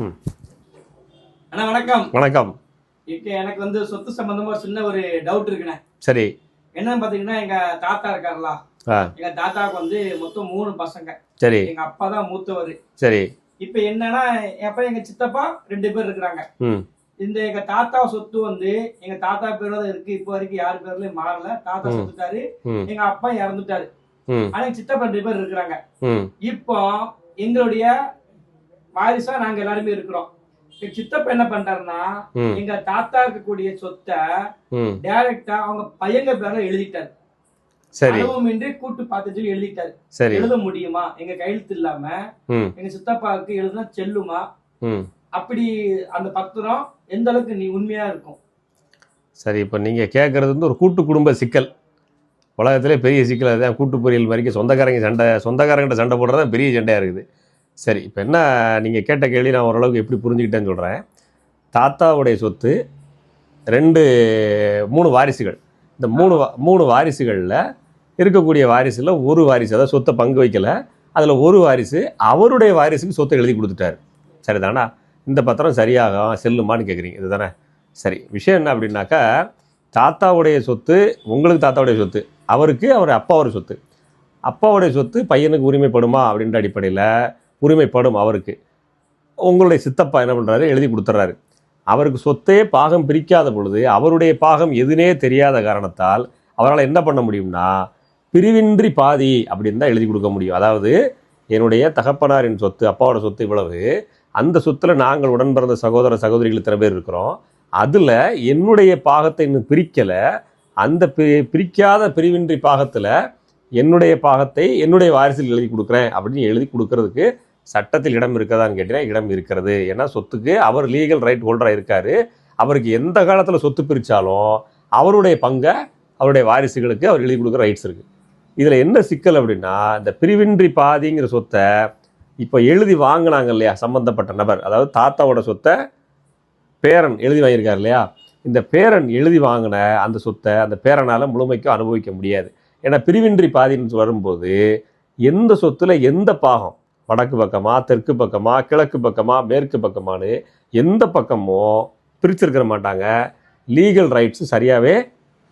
அண்ணா வணக்கம். வணக்கம். இப்போ எனக்கு வந்து சொத்து சம்பந்தமா சின்ன ஒரு டவுட் இருக்குண்ணே. சரி. என்னன்னு பாத்தீங்கன்னா எங்க தாத்தா இருக்காருல எங்க தாத்தாவுக்கு வந்து மொத்தம் மூணு பசங்க. சரி. எங்க அப்பா தான் மூத்தவர். சரி. இப்ப என்னன்னா அப்ப எங்க சித்தப்பா ரெண்டு பேர் இருக்கிறாங்க. இந்த எங்க தாத்தா சொத்து வந்து எங்க தாத்தா பேர்ல தான் இருக்கு. இப்போ வரைக்கும் யார் பேர்லயும் மாறல. தாத்தா. செத்துட்டாரு. எங்க அப்பா இறந்துட்டாரு. ஆனா சித்தப்பா ரெண்டு பேர் இருக்கிறாங்க. இப்போ எங்களுடைய வாரிசா நாங்க எல்லாருமே இருக்கிறோம். சித்தப்பா என்ன பண்றாருன்னா எங்க தாத்தா இருக்கக்கூடிய சொத்தை டைரக்டா அவங்க பையங்க பேர்ல எழுதிட்டாரு. சரி. அனுபவமின்றி கூட்டு பார்த்து சொல்லி எழுதிட்டாரு. சரி. எழுத முடியுமா? எங்க கையெழுத்து இல்லாம எங்க சித்தப்பாவுக்கு எழுதுனா செல்லுமா? அப்படி அந்த பத்திரம் எந்த அளவுக்கு நீ உண்மையா இருக்கும்? சரி இப்போ நீங்கள் கேட்குறது வந்து ஒரு கூட்டு குடும்ப சிக்கல். உலகத்திலே பெரிய சிக்கல் அதுதான். கூட்டு பொரியல் வரைக்கும் சொந்தக்காரங்க சண்டை சொந்தக்காரங்கிட்ட சண்டை போடுறது தான் பெரிய சண்டையாக இருக்குது. சரி இப்போ என்ன நீங்கள் கேட்ட கேள்வி நான் ஓரளவுக்கு எப்படி புரிஞ்சுக்கிட்டேன்னு சொல்கிறேன் தாத்தாவுடைய சொத்து ரெண்டு மூணு வாரிசுகள். இந்த மூணு வா- மூணு வாரிசுகளில் இருக்கக்கூடிய வாரிசில் ஒரு வாரிசு அதாவது சொத்தை பங்கு வைக்கல. அதில் ஒரு வாரிசு அவருடைய வாரிசுக்கு சொத்தை எழுதி கொடுத்துட்டாரு. சரிதானா? இந்த பத்திரம் சரியாகும் செல்லுமான்னு கேட்குறீங்க இதுதானே? சரி விஷயம் என்ன அப்படின்னாக்கா தாத்தாவுடைய சொத்து உங்களுக்கு தாத்தாவுடைய சொத்து அவருக்கு அவர் அப்பாவோட சொத்து. அப்பாவுடைய சொத்து பையனுக்கு உரிமைப்படுமா அப்படின்ற அடிப்படையில் உரிமைப்படும் அவருக்கு. உங்களுடைய சித்தப்பா என்ன பண்ணுறாரு எழுதி கொடுத்துட்றாரு அவருக்கு சொத்தே பாகம் பிரிக்காத பொழுது அவருடைய பாகம் எதுனே தெரியாத காரணத்தால் அவரால் என்ன பண்ண முடியும்னா பிரிவின்றி பாதி அப்படின்னு தான் எழுதி கொடுக்க முடியும். அதாவது என்னுடைய தகப்பனாரின் சொத்து அப்பாவோட சொத்து இவ்வளவு. அந்த சொத்துல நாங்கள் உடன் பிறந்த சகோதர சகோதரிகள் இத்தனை பேர் இருக்கிறோம். அதில் என்னுடைய பாகத்தை இன்னும் பிரிக்கலை. அந்த பிரி பிரிக்காத பிரிவின்றி பாகத்தில் என்னுடைய பாகத்தை என்னுடைய வாரிசில் எழுதி கொடுக்குறேன் அப்படின்னு எழுதி கொடுக்கறதுக்கு சட்டத்தில் இடம் இருக்கதான்னு கேட்டீங்கன்னா இடம் இருக்கிறது. ஏன்னா சொத்துக்கு அவர் லீகல் ரைட் ஹோல்டராக இருக்கார். அவருக்கு எந்த காலத்தில் சொத்து பிரித்தாலும் அவருடைய பங்கை அவருடைய வாரிசுகளுக்கு அவர் எழுதி கொடுக்குற ரைட்ஸ் இருக்குது இதில் என்ன சிக்கல் அப்படின்னா இந்த பிரிவின்றி பாதிங்கிற சொத்தை இப்போ எழுதி வாங்கினாங்க இல்லையா சம்மந்தப்பட்ட நபர். அதாவது தாத்தாவோட சொத்தை பேரன் எழுதி வாங்கியிருக்கார் இல்லையா? இந்த பேரன் எழுதி வாங்கின அந்த சொத்தை அந்த பேரனால் முழுமைக்கும் அனுபவிக்க முடியாது. ஏன்னா பிரிவின்றி பாதின்னு வரும்போது எந்த சொத்தில் எந்த பாகம்? வடக்கு பக்கமா தெற்கு பக்கமா கிழக்கு பக்கமா மேற்கு பக்கமானு எந்த பக்கமும் பிரிச்சிருக்கிற மாட்டாங்க. லீகல் ரைட்ஸு சரியாகவே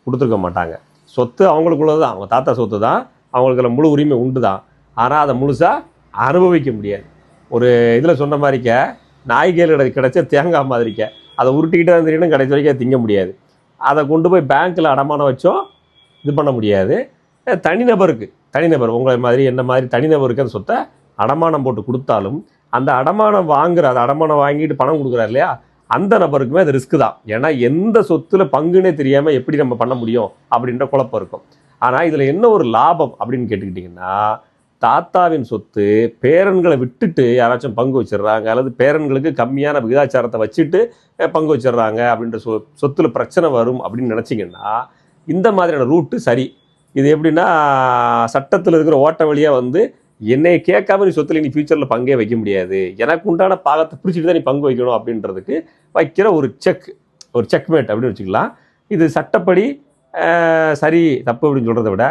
கொடுத்துருக்க மாட்டாங்க. சொத்து அவங்களுக்குள்ளது தான். அவங்க தாத்தா சொத்து தான். அவங்களுக்குள்ள முழு உரிமை உண்டு தான் ஆனால் அதை முழுசாக அனுபவிக்க முடியாது. ஒரு இதில் சொன்ன மாதிரிக்க நாய்கள் கிடைச்ச தேங்காய் மாதிரிக்க அதை உருட்டிக்கிட்டே வந்துட்டீங்கன்னா கடைசி வரைக்கும் அதை திங்க முடியாது. அதை கொண்டு போய் பேங்க்கில் அடமானம் வச்சோம் இது பண்ண முடியாது. தனிநபருக்கு. தனிநபர் உங்களை மாதிரி என்ன மாதிரி தனிநபருக்கு அந்த சொத்தை அடமானம் போட்டு கொடுத்தாலும் அந்த அடமானம் வாங்குற அது அடமானம் வாங்கிட்டு பணம் கொடுக்குறாரு இல்லையா? அந்த நபருக்குமே அது ரிஸ்க் தான். ஏன்னா எந்த சொத்துல பங்குனே தெரியாமல் எப்படி நம்ம பண்ண முடியும் அப்படின்ற குழப்பம் இருக்கும். ஆனால் இதில் என்ன ஒரு லாபம் அப்படின்னு கேட்டுக்கிட்டிங்கன்னா தாத்தாவின் சொத்து பேரன்களை விட்டுட்டு யாராச்சும் பங்கு வச்சிடுறாங்க அல்லது பேரன்களுக்கு கம்மியான விகிதாச்சாரத்தை வச்சுட்டு பங்கு வச்சிடுறாங்க அப்படின்ற சொ சொத்தில் பிரச்சனை வரும் அப்படின்னு நினச்சிங்கன்னா இந்த மாதிரியான ரூட்டு சரி. இது எப்படின்னா சட்டத்தில் இருக்கிற ஓட்ட வழியாக வந்து என்னை கேட்காம நீ சொத்துல நீ ஃபியூச்சரில் பங்கே வைக்க முடியாது. எனக்கு உண்டான பாகத்தை பிடிச்சிட்டு தான் நீ பங்கு வைக்கணும் அப்படின்றதுக்கு வைக்கிற ஒரு செக் ஒரு செக்மேட் அப்படின்னு வச்சுக்கலாம். இது சட்டப்படி சரி தப்பு அப்படின்னு சொல்கிறத விட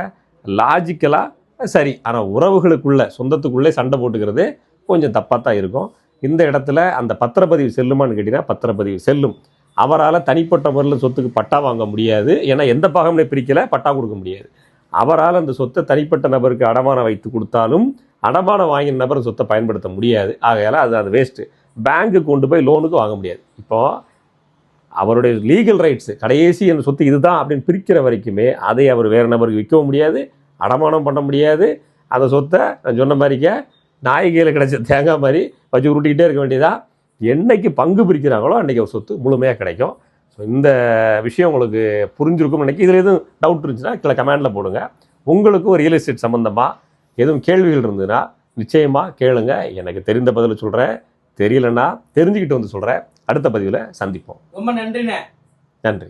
லாஜிக்கலாக சரி. ஆனால் உறவுகளுக்குள்ளே சொந்தத்துக்குள்ளே சண்டை போட்டுக்கிறது கொஞ்சம் தப்பாக தான் இருக்கும். இந்த இடத்துல அந்த பத்திரப்பதிவு செல்லுமான்னு கேட்டிங்கன்னா பத்திரப்பதிவு செல்லும். அவரால் தனிப்பட்ட முறையில் சொத்துக்கு பட்டா வாங்க முடியாது. ஏன்னா எந்த பாகம்னே பிரிக்கல பட்டா கொடுக்க முடியாது. அவரால் அந்த சொத்தை தனிப்பட்ட நபருக்கு அடமானம் வைத்து கொடுத்தாலும் அடமானம் வாங்கின நபர் சொத்தை பயன்படுத்த முடியாது. ஆகையால் அது அது வேஸ்ட்டு பேங்க்கு கொண்டு போய் லோனுக்கு வாங்க முடியாது. இப்போது அவருடைய லீகல் ரைட்ஸு கடைசி அந்த சொத்து இதுதான் அப்படின்னு பிரிக்கிற வரைக்குமே அதை அவர் வேறு நபருக்கு விற்கவும் முடியாது அடமானம் பண்ண முடியாது. அந்த சொத்தை நான் சொன்ன மாதிரிக்க நாய்கையில் கிடைச்ச தேங்காய் மாதிரி வச்சு உருட்டிக்கிட்டே இருக்க வேண்டியதாக என்றைக்கு பங்கு பிரிக்கிறாங்களோ அன்றைக்கி ஒரு சொத்து முழுமையாக கிடைக்கும். ஸோ இந்த விஷயம் உங்களுக்கு புரிஞ்சிருக்கும்னு நினைக்க இதில் எதுவும் டவுட் இருந்துச்சுன்னா கீழே கமெண்டில் போடுங்க. உங்களுக்கு ஒரு ரியல் எஸ்டேட் சம்மந்தமாக எதுவும் கேள்விகள் இருந்ததுன்னா நிச்சயமாக கேளுங்க. எனக்கு தெரிந்த பதில் சொல்கிறேன் தெரியலன்னா தெரிஞ்சுக்கிட்டு வந்து சொல்கிறேன் அடுத்த பதிவில் சந்திப்போம். ரொம்ப நன்றிண்ணே. நன்றி.